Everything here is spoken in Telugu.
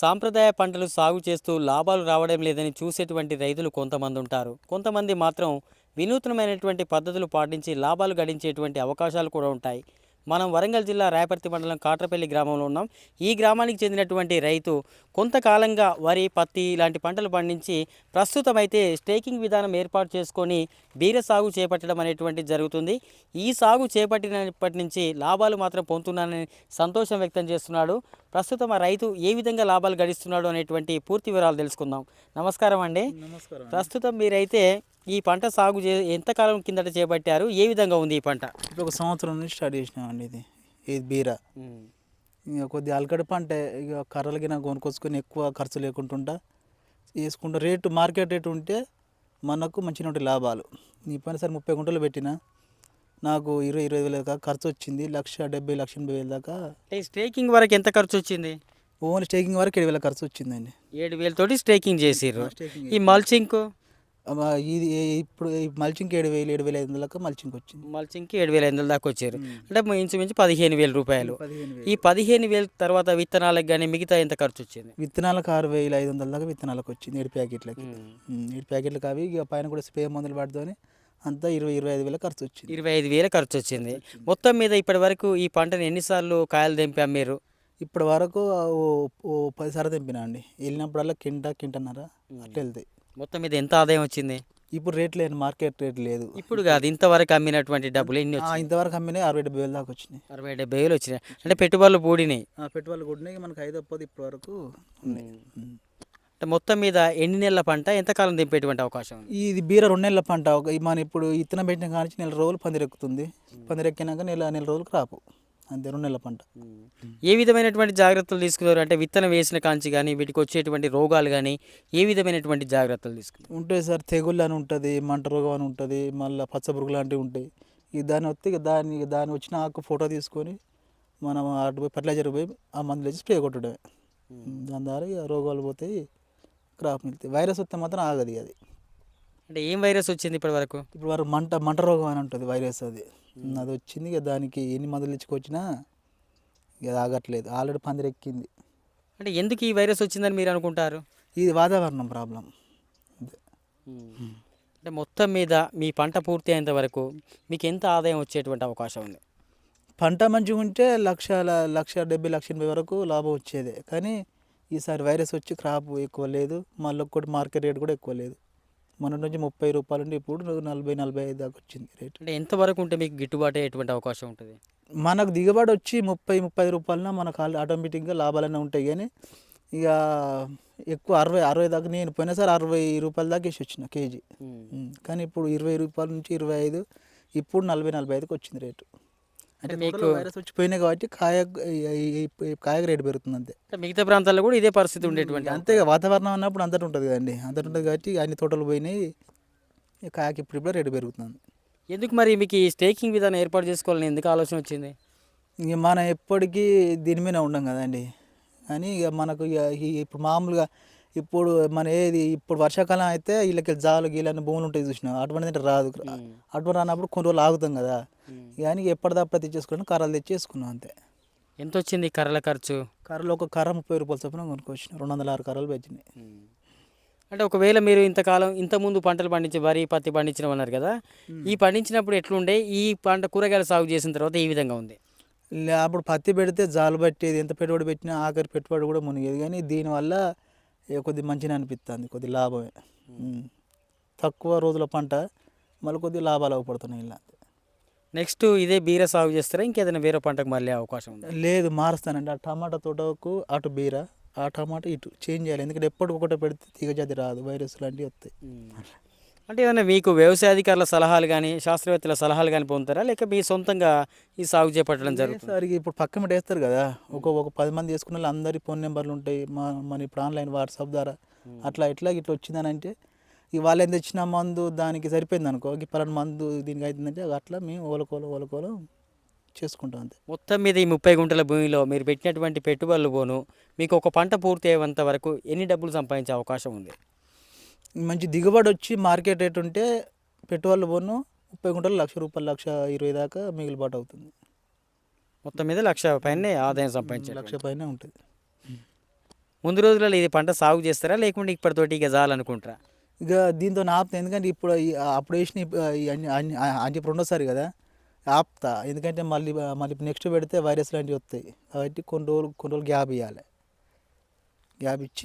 సాంప్రదాయ పంటలు సాగు చేస్తూ లాభాలు రావడం లేదని చూసేటువంటి రైతులు కొంతమంది ఉంటారు. కొంతమంది మాత్రం వినూత్నమైనటువంటి పద్ధతులు పాటించి లాభాలు గడించేటువంటి అవకాశాలు కూడా ఉంటాయి. మనం వరంగల్ జిల్లా రాయపర్తి మండలం కాట్రపల్లి గ్రామంలో ఉన్నాం. ఈ గ్రామానికి చెందినటువంటి రైతు కొంతకాలంగా వరి పత్తి ఇలాంటి పంటలు పండించి ప్రస్తుతం అయితే స్టేకింగ్ విధానం ఏర్పాటు చేసుకొని బీర సాగు చేపట్టడం అనేటువంటిది జరుగుతుంది. ఈ సాగు చేపట్టినప్పటి నుంచి లాభాలు మాత్రం పొందుతున్నానని సంతోషం వ్యక్తం చేస్తున్నాడు. ప్రస్తుతం ఆ రైతు ఏ విధంగా లాభాలు గడిస్తున్నాడు అనేటువంటి పూర్తి వివరాలు తెలుసుకుందాం. నమస్కారం అండి. నమస్కారం ప్రస్తుతం మీరైతే ఈ పంట సాగు చే ఎంతకాలం కిందట చేపట్టారు? ఏ విధంగా ఉంది ఈ పంట? ఇప్పుడు ఒక సంవత్సరం నుంచి స్టార్ట్ చేసినామండి ఇది. ఇది బీర. ఇక కొద్దిగా అలకడి పంట ఇక కర్రలకి నాకు కొనుక్కొచ్చుకొని ఎక్కువ ఖర్చు లేకుంటుంటా. వేసుకుంటా రేటు మార్కెట్ రేటు ఉంటే మనకు మంచిగా ఉంటాయి లాభాలు. ఈ పని సరే ముప్పై గుంటలు పెట్టిన నాకు ఇరవై ఇరవై వేల దాకా ఖర్చు వచ్చింది. లక్ష డెబ్బై లక్ష ఎనభై వేల దాకా స్టేకింగ్ వరకు ఎంత ఖర్చు వచ్చింది? ఓన్లీ స్టేకింగ్ వరకు ఏడు వేల ఖర్చు వచ్చిందండి. ఏడు వేలతోటి స్టేకింగ్ స్టేకింగ్ ఈ మల్చింగ్ ఇది ఇప్పుడు ఈ మల్చింగ్ ఏడు వేలు ఏడు వేల ఐదు వందల దాకా మల్చింగ్ వచ్చింది. మల్చింగ్కి ఏడు వేల ఐదు వందల దాకా వచ్చారు. అంటే ఇంచుమించు పదిహేను వేల రూపాయలు. ఈ పదిహేను వేల తర్వాత విత్తనాలకు కానీ మిగతా ఎంత ఖర్చు వచ్చింది? విత్తనాలకు ఆరు వేల ఐదు వందల దాకా విత్తనాలకు వచ్చింది ఏడు ప్యాకెట్లకి. ఏడు ప్యాకెట్లకు అవి ఇక పైన కూడా స్ప్రే మందులు పడుతూనే అంతా ఇరవై ఇరవై ఐదు వేల ఖర్చు వచ్చింది. ఇరవై ఐదు వేల ఖర్చు వచ్చింది. మొత్తం మీద ఇప్పటి వరకు ఈ పంటను ఎన్నిసార్లు కాయలు తెంపాం మీరు? ఇప్పటి వరకు ఆ ఓ ఓ పది సార్లు తెంపినా అండి. వెళ్ళినప్పుడల్లా కింట కింటన్నర అట్లా వెళ్తాయి. మొత్తం మీద ఎంత ఆదాయం వచ్చింది? ఇప్పుడు రేట్ లేదు మార్కెట్ రేట్ లేదు. ఇప్పుడు కాదు ఇంతవరకు అమ్మినటువంటి డబ్బులు ఎన్ని ఆ, వచ్చినాయి? ఇంతవరకు అమ్మినాయి అరవై డెబ్బై వేలు దాకా వచ్చినాయి. అరవై డెబ్బై వేలు వచ్చినాయి. అంటే పెట్టుబడులు పూడినాయి ఆ, పెట్టుబడులు కూడా మనకు ఐదు ఒప్పది ఇప్పటి వరకు. అంటే మొత్తం మీద ఎన్ని నెలల పంట ఎంతకాలం తెంపేటువంటి అవకాశం ఇది బీర రెండు నెలల పంట. మన ఇప్పుడు ఇత్తనం పెట్టిన కానీ నెల రోజులు పందిరెక్కుతుంది. పందిరెక్కినాక నెల నెల రోజులు క్రాపు అంతే రెండు నెలల పంట. ఏ విధమైనటువంటి జాగ్రత్తలు తీసుకున్నారు? అంటే విత్తనం వేసిన కాంచి కానీ వీటికి వచ్చేటువంటి రోగాలు కానీ ఏ విధమైనటువంటి జాగ్రత్తలు తీసుకున్నారు? ఉంటాయి సార్ తెగుళ్ళు అని ఉంటుంది మంట రోగం అని ఉంటుంది మళ్ళీ పచ్చపురుగు లాంటివి ఉంటాయి. ఇక దాన్ని వస్తే ఇక దాన్ని ఇక దాన్ని వచ్చిన ఆకు ఫోటో తీసుకొని మనం అటు పోయి ఫర్టిలైజర్ పోయి ఆ మందులు వేసి స్ప్రే కొట్టడమే దాని ద్వారా రోగాలు పోతాయి క్రాప్ మిగులుతాయి. వైరస్ వస్తే మాత్రం ఆగదు అది. అంటే ఏం వైరస్ వచ్చింది ఇప్పటి వరకు? ఇప్పుడు వారు మంట మంట రోగం అని ఉంటుంది వైరస్ అది. అది వచ్చింది ఇక దానికి ఎన్ని మందులు ఇచ్చుకొచ్చినా ఇక ఆగట్లేదు. ఆల్రెడీ పందిరెక్కింది. అంటే ఎందుకు ఈ వైరస్ వచ్చిందని మీరు అనుకుంటారు? ఇది వాతావరణం ప్రాబ్లం. అంటే మొత్తం మీద మీ పంట పూర్తి అయ్యేంత వరకు మీకు ఎంత ఆదాయం వచ్చేటువంటి అవకాశం ఉంది? పంట మంచిగా ఉంటే లక్ష లక్ష డెబ్బై లక్ష ఎనభై వరకు లాభం వచ్చేదే. కానీ ఈసారి వైరస్ వచ్చి క్రాప్ ఎక్కువ లేదు. మళ్ళీ ఒక్కటి మార్కెట్ రేట్ కూడా ఎక్కువ లేదు. మొన్న నుంచి ముప్పై రూపాయలు ఉంటే ఇప్పుడు నలభై నలభై ఐదు దాకా వచ్చింది రేట్. అంటే ఎంతవరకు ఉంటే మీకు గిట్టుబాటు అయ్యేటువంటి అవకాశం ఉంటుంది? మనకు దిగుబడి వచ్చి ముప్పై ముప్పై రూపాయలన మనకు ఆటోమేటిక్గా లాభాలనే ఉంటాయి కానీ ఇక ఎక్కువ అరవై అరవై దాకా నేను పోయినసారి అరవై రూపాయల దాకా వేసి వచ్చిన కేజీ. కానీ ఇప్పుడు ఇరవై రూపాయల నుంచి ఇరవై ఐదు ఇప్పుడు నలభై నలభై ఐదుకి వచ్చింది రేటు. అంటే మీకు- వైరస్ వచ్చి పోయినాయి కాబట్టి కాయ కాయకు రేటు పెరుగుతుంది అంతే. మిగతా ప్రాంతాల్లో కూడా ఇదే పరిస్థితి ఉండేటువంటి అంతే వాతావరణం అన్నప్పుడు అంతటి ఉంటుంది కదండి. అంతటి ఉంటుంది కాబట్టి అన్ని తోటలు పోయినాయి కాయకి ఇప్పుడు ఇప్పుడు రేటు పెరుగుతుంది. ఎందుకు మరి మీకు ఈ స్టేకింగ్ విధానం ఏర్పాటు చేసుకోవాలని ఎందుకు ఆలోచన వచ్చింది? ఇక మనం ఎప్పటికీ దీని మీద ఉండం కదండి. కానీ ఇక మనకు ఇప్పుడు మామూలుగా ఇప్పుడు మన ఏది ఇప్పుడు వర్షాకాలం అయితే వీళ్ళకి జాలు గీలని భూములు ఉంటాయి చూసిన అటువంటి అంటే రాదు అటువంటి రానప్పుడు కొన్ని రోజులు ఆగుతాం కదా. కానీ ఎప్పటిదప్పుడు తెచ్చేసుకుని కర్రలు తెచ్చేసుకున్నాం అంతే. ఎంత వచ్చింది కర్రల ఖర్చు? కర్రలు ఒక కర్ర ముప్పై రూపాయల చొప్పున కొనుక్కొచ్చిన రెండు వందల ఆరు కర్రలు పెట్టినాయి అంటే ఒకవేళ మీరు ఇంతకాలం ఇంతకుముందు పంటలు పండించి వరి పత్తి పండించడం అన్నారు కదా ఈ పండించినప్పుడు ఎట్లుండే? ఈ పంట కూరగాయలు సాగు చేసిన తర్వాత ఈ విధంగా ఉంది? అప్పుడు పత్తి పెడితే జాలు పట్టేది ఎంత పెట్టుబడి పెట్టినా ఆఖరి పెట్టుబడి కూడా మునిగేది. కానీ దీనివల్ల కొద్ది మంచిగా అనిపిస్తుంది కొద్ది లాభమే. తక్కువ రోజుల పంట మళ్ళీ కొద్ది లాభాలు అవపడుతున్నాయి ఇలా. నెక్స్ట్ ఇదే బీర సాగు చేస్తారా? ఇంకేదైనా వేరే పంటకు మళ్ళీ అవకాశం ఉంది? లేదు మారుస్తానండి. ఆ టమాటా తోటకు అటు బీర ఆ టమాటా ఇటు చేంజ్ చేయాలి. ఎందుకంటే ఎప్పటికొకటి పెడితే తీగ జాతి రాదు వైరస్ లాంటివి వస్తాయి. అంటే ఏమైనా మీకు వ్యవసాయ అధికారుల సలహాలు కానీ శాస్త్రవేత్తల సలహాలు కానీ పొందుతారా? లేక మీ సొంతంగా ఈ సాగు చేపట్టడం జరుగుతుంది? సరికి ఇప్పుడు పక్క మీద వేస్తారు కదా. ఒక ఒక పది మంది వేసుకున్న వాళ్ళు అందరి ఫోన్ నెంబర్లు ఉంటాయి. మా మన ఇప్పుడు ఆన్లైన్ వాట్సాప్ ద్వారా. అట్లా ఇట్లా ఇట్లా వచ్చిందని అంటే ఎంత తెచ్చిన మందు దానికి సరిపోయింది అనుకో పలానా మందు దీనికి అవుతుందంటే అట్లా మేము ఓలకోలో ఓలకోలో చేసుకుంటాం అంతే. మొత్తం మీద ఈ ముప్పై గుంటల భూమిలో మీరు పెట్టినటువంటి పెట్టుబడులు పోను మీకు ఒక పంట పూర్తి అయ్యేంత వరకు ఎన్ని డబ్బులు సంపాదించే అవకాశం ఉంది? మంచి దిగుబడి వచ్చి మార్కెట్ రేట్ ఉంటే పెట్టుబడులు పోను ముప్పై గుంటలు లక్ష రూపాయలు లక్ష ఇరవై దాకా మిగిలిబాటు అవుతుంది. మొత్తం మీద లక్ష పైన ఆదాయం సంపాదించారు లక్ష పైన ఉంటుంది. ముందు రోజులలో ఇది పంట సాగు చేస్తారా? లేకుంటే ఇప్పటితోటి ఇక చాలనుకుంటారా ఇక దీంతో ఆపుతా ఎందుకంటే ఇప్పుడు అప్పుడు వేసిన అంటే ఇప్పుడు అన్ని రెండోసారి కదా ఆపుతా. ఎందుకంటే మళ్ళీ మళ్ళీ నెక్స్ట్ పెడితే వైరస్ లాంటివి వస్తాయి. కాబట్టి కొన్ని రోజులు కొన్ని రోజులు గ్యాప్ ఇవ్వాలి గ్యాప్ ఇచ్చి